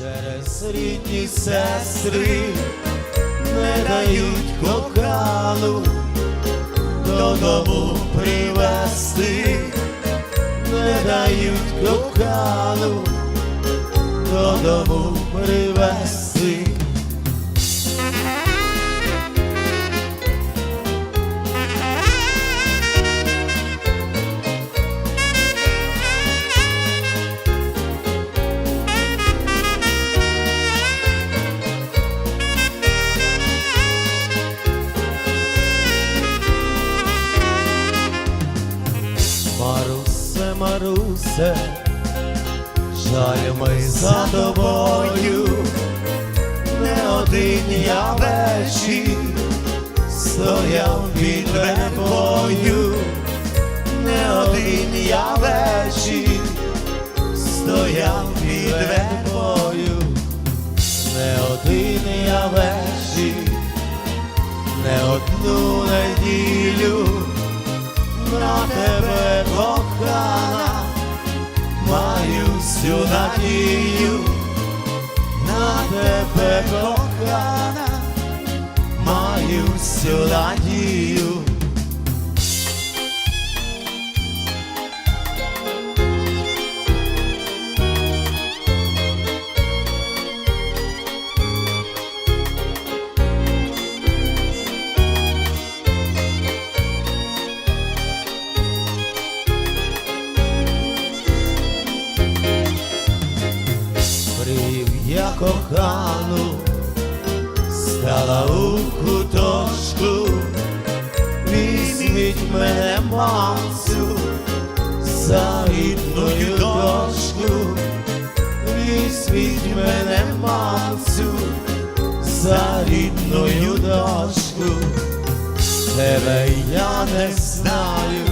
Через рідні сестри не дають кохану додому привезти, не дають кохану додому Марусе, жаль ми за тобою, не один я вечір стояв під рекою, не один я вечір стояв під вербою, всю надію, на тебе кохана, маю всю надію. Я кохану, стала у куточку, візьміть мене мамцю, за рідною дочку, візьміть мене мамцю, за рідною дочку, тебе я не знаю,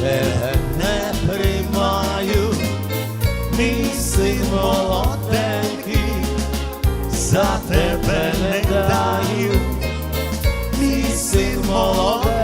тебе не приймаю. Мій син молоденький, за тебе не даю, мій син молодий.